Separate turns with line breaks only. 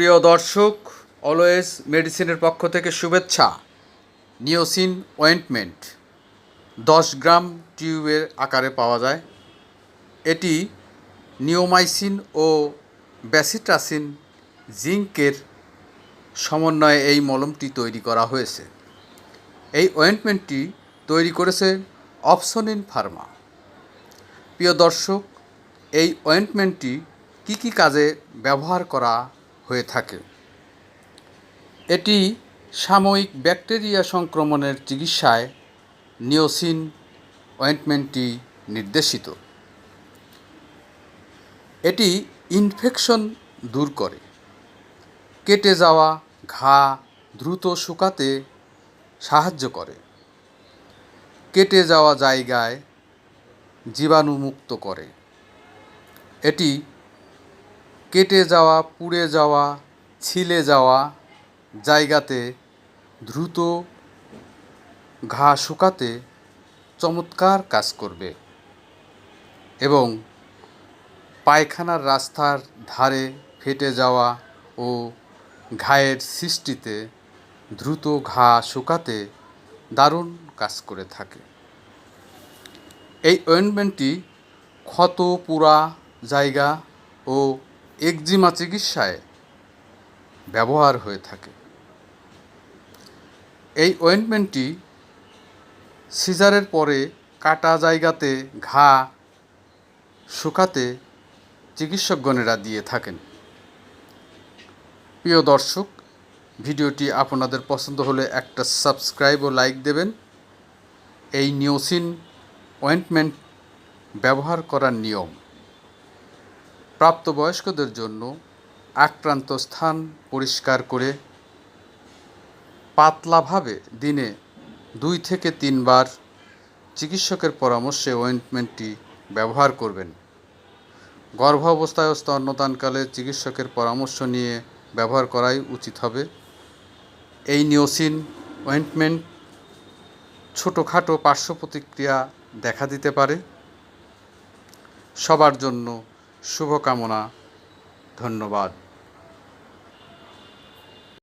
প্রিয় দর্শক, অলওয়েজ মেডিসিনের পক্ষ থেকে শুভেচ্ছা। নিওসিন অয়েন্টমেন্ট, দশ গ্রাম টিউবের আকারে পাওয়া যায়। এটি নিওমাইসিন ও ব্যাসিট্রাসিন জিঙ্কের সমন্বয়ে এই মলমটি তৈরি করা হয়েছে। এই অয়েন্টমেন্টটি তৈরি করেছে অপসনিন ফার্মা। প্রিয় দর্শক, এই অয়েন্টমেন্টটি কী কী কাজে ব্যবহার করা হয়ে থাকে। এটি সাময়িক ব্যাকটেরিয়া সংক্রমণের চিকিৎসায় নিওসিন অয়েন্টমেন্টটি নির্দেশিত। এটি ইনফেকশন দূর করে। কেটে যাওয়া ঘা দ্রুত শুকাতে সাহায্য করে। কেটে যাওয়া জায়গায় জীবাণুমুক্ত করে। এটি কেটে যাওয়া, পুড়ে যাওয়া, ছিলে যাওয়া জায়গাতে দ্রুত ঘা শুকাতে চমৎকার কাজ করবে এবং পায়খানার রাস্তার ধারে ফেটে যাওয়া ও ঘায়ের সৃষ্টিতে দ্রুত ঘা শুকাতে দারুণ কাজ করে থাকে। এই অয়েন্টমেন্টটি ক্ষত পুরা জায়গা ও একজিমা চিকিৎসায় ব্যবহার হয়ে থাকে। এই অয়েন্টমেন্টটি সিজারের পরে কাটা জায়গাতে ঘা শুকাতে চিকিৎসকগণেরা দিয়ে থাকেন। প্রিয় দর্শক, ভিডিওটি আপনাদের পছন্দ হলে একটা সাবস্ক্রাইব ও লাইক দেবেন। এই নিওসিন অয়েন্টমেন্ট ব্যবহার করার নিয়ম। প্রাপ্তবয়স্কদের জন্য আক্রান্ত স্থান পরিষ্কার করে পাতলাভাবে দিনে দুই থেকে তিনবার চিকিৎসকের পরামর্শে অয়েন্টমেন্টটি ব্যবহার করবেন। গর্ভাবস্থায় স্তন্যদানকালে চিকিৎসকের পরামর্শ নিয়ে ব্যবহার করাই উচিত হবে। এই নিওসিন অয়েন্টমেন্ট ছোটোখাটো পার্শ্ব প্রতিক্রিয়া দেখা দিতে পারে। সবার জন্য শুভকামনা ধন্যবাদ।